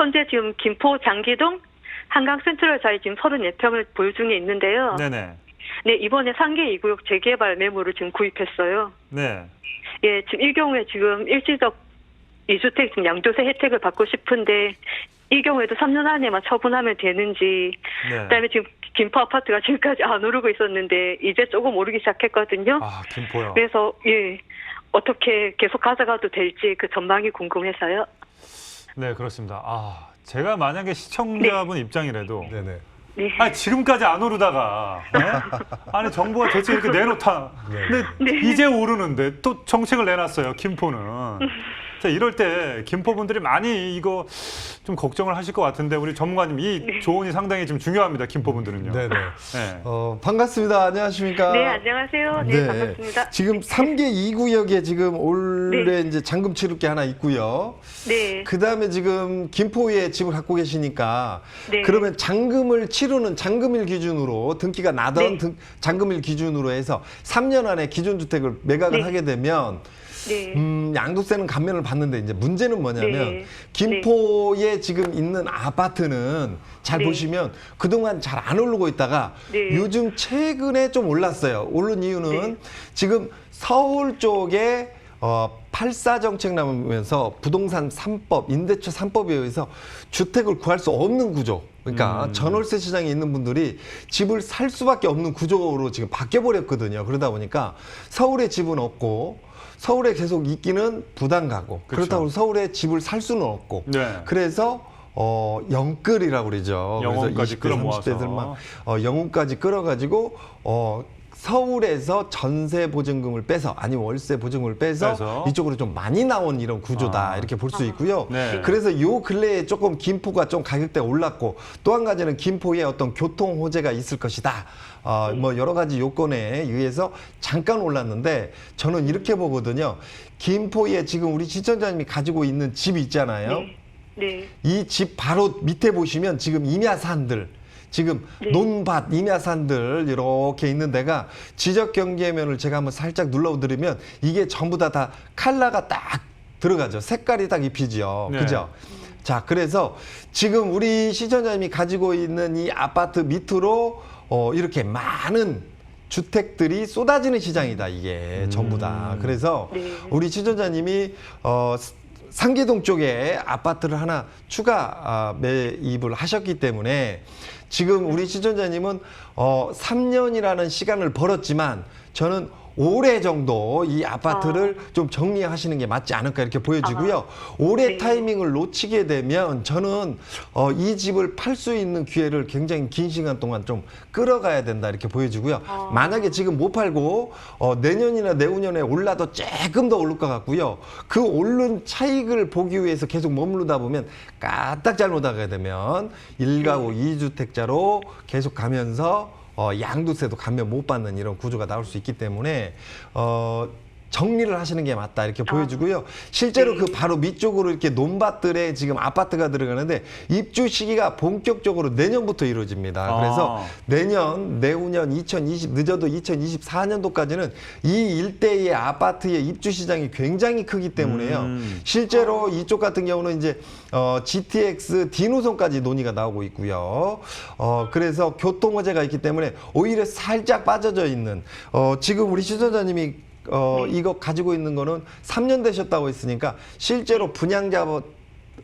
현재 지금 김포 장기동 한강 센트럴 사이 지금 34평을 보유 중에 있는데요. 네. 네 네. 이번에 상계 2구역 재개발 매물을 지금 구입했어요. 네. 예, 지금 이 경우에 지금 일시적 이주택 지금 양도세 혜택을 받고 싶은데 이 경우에도 3년 안에만 처분하면 되는지 네. 그다음에 지금 김포 아파트가 지금까지 안 오르고 있었는데 이제 조금 오르기 시작했거든요. 아, 김포요. 그래서 예 어떻게 계속 가져가도 될지 그 전망이 궁금해서요. 네, 그렇습니다. 아, 제가 만약에 시청자분 입장이라도 네네. 네. 아니 지금까지 안 오르다가 네? 아니 정부가 대체 이렇게 내놓다 네. 근데 네. 이제 오르는데 또 정책을 내놨어요 김포는 자 이럴 때 김포 분들이 많이 이거 좀 걱정을 하실 것 같은데 우리 전문가님 이 조언이 상당히 좀 중요합니다 김포 분들은요 네네. 네. 어, 반갑습니다. 안녕하십니까? 네, 안녕하세요. 네, 반갑습니다. 지금 3개 2구역에 지금 올해 네. 이제 잔금 치를 게 하나 있고요. 네. 그 다음에 지금 김포에 집을 갖고 계시니까 네. 그러면 잔금을 치르는 잔금일 기준으로 등기가 나던 네. 등, 잔금일 기준으로 해서 3년 안에 기존 주택을 매각을 네. 하게 되면 네. 음, 양도세는 감면을 받는데 이제 문제는 뭐냐면 네. 김포에 지금 있는 아파트는 잘 네. 보시면 그동안 잘 안 오르고 있다가 네. 요즘 최근에 좀 올랐어요. 오른 이유는 네. 지금 서울 쪽에 어, 84 정책 나오면서 부동산 3법, 임대차 3법에 의해서 주택을 구할 수 없는 구조. 그러니까 음. 전월세 시장에 있는 분들이 집을 살 수밖에 없는 구조로 지금 바뀌어 버렸거든요. 그러다 보니까 서울에 집은 없고 서울에 계속 있기는 부담 가고 그쵸. 그렇다고 서울에 집을 살 수는 없고 네. 그래서 어 영끌이라고 그러죠. 영혼까지 끌어모아서. 30대들만 어 영혼까지 끌어가지고 어 서울에서 전세 보증금을 빼서 아니 월세 보증금을 빼서, 빼서. 이쪽으로 좀 많이 나온 이런 구조다 아. 이렇게 볼 수 있고요. 네. 그래서 요 근래에 조금 김포가 좀 가격대가 올랐고 또 한 가지는 김포에 어떤 교통 호재가 있을 것이다. 어, 뭐 여러 가지 요건에 의해서 잠깐 올랐는데 저는 이렇게 보거든요. 김포에 지금 우리 시청자님이 가지고 있는 집이 있잖아요. 네. 네. 이 집 바로 밑에 보시면 지금 임야산들 지금 네. 논밭 임야산들 이렇게 있는 데가 지적 경계면을 제가 한번 살짝 눌러드리면 이게 전부 다 다 칼라가 딱 들어가죠 색깔이 딱 입히죠 네. 그죠 자 그래서 지금 우리 시청자님이 가지고 있는 이 아파트 밑으로 어 이렇게 많은 주택들이 쏟아지는 시장이다 이게 전부 다 그래서 네. 우리 시청자님이 어 상계동 쪽에 아파트를 하나 추가 아, 매입을 하셨기 때문에 지금 우리 시청자님은 어 3년이라는 시간을 벌었지만 저는 올해 정도 이 아파트를 좀 정리하시는 게 맞지 않을까 이렇게 보여지고요. 올해 네. 타이밍을 놓치게 되면 저는 어, 이 집을 팔 수 있는 기회를 굉장히 긴 시간 동안 좀 끌어가야 된다 이렇게 보여지고요. 아. 만약에 지금 못 팔고 어, 내년이나 내후년에 올라도 조금 더 오를 것 같고요. 그 오른 차익을 보기 위해서 계속 머무르다 보면 까딱 잘못하게 되면 일가구 이주택자로 계속 가면서 어, 양도세도 감면 못 받는 이런 구조가 나올 수 있기 때문에 어, 정리를 하시는 게 맞다 이렇게 보여주고요. 실제로 그 바로 밑쪽으로 이렇게 논밭들에 지금 아파트가 들어가는데 입주 시기가 본격적으로 내년부터 이루어집니다. 그래서 아. 내년, 내후년 2020 늦어도 2024년도까지는 이 일대의 아파트의 입주 시장이 굉장히 크기 때문에요. 음. 실제로 이쪽 같은 경우는 이제 어, GTX D 노선까지 논의가 나오고 있고요. 어, 그래서 교통 호재가 있기 때문에 오히려 살짝 빠져져 있는 어, 지금 우리 시청자님이 어, 이거 가지고 있는 거는 3년 되셨다고 했으니까 실제로 분양자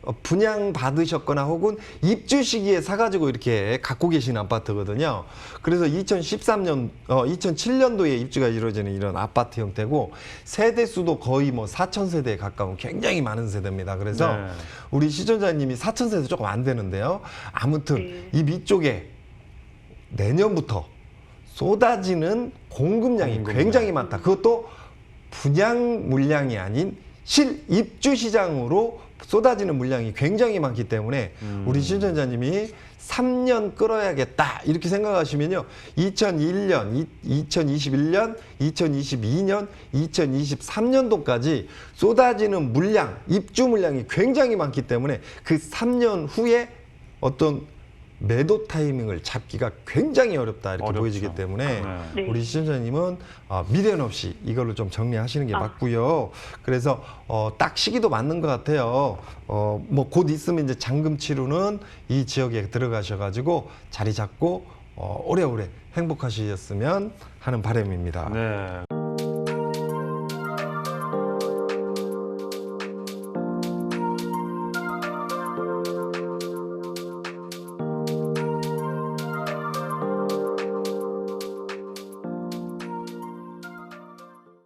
어, 분양 받으셨거나 혹은 입주 시기에 사가지고 이렇게 갖고 계신 아파트거든요. 그래서 2013년, 어, 2007년도에 입주가 이루어지는 이런 아파트 형태고 세대 수도 거의 뭐 4천 세대에 가까운 굉장히 많은 세대입니다. 그래서 네. 우리 시청자님이 4천 세대 조금 안 되는데요. 아무튼 네. 이 밑쪽에 내년부터 쏟아지는 공급량이 공급량. 굉장히 많다. 그것도 분양 물량이 아닌 실입주 시장으로 쏟아지는 물량이 굉장히 많기 때문에 음. 우리 시청자님이 3년 끌어야겠다 이렇게 생각하시면요 2001년, 2021년, 2022년, 2023년도까지 쏟아지는 물량, 입주 물량이 굉장히 많기 때문에 그 3년 후에 어떤 매도 타이밍을 잡기가 굉장히 어렵다 이렇게 어렵죠. 보여지기 때문에 네. 네. 우리 시청자님은 어, 미련 없이 이거를 좀 정리하시는 게 아. 맞고요. 그래서 어, 딱 시기도 맞는 것 같아요. 어, 뭐 곧 있으면 이제 잔금 치료는 이 지역에 들어가셔가지고 자리 잡고 어, 오래오래 행복하셨으면 하는 바람입니다. 네.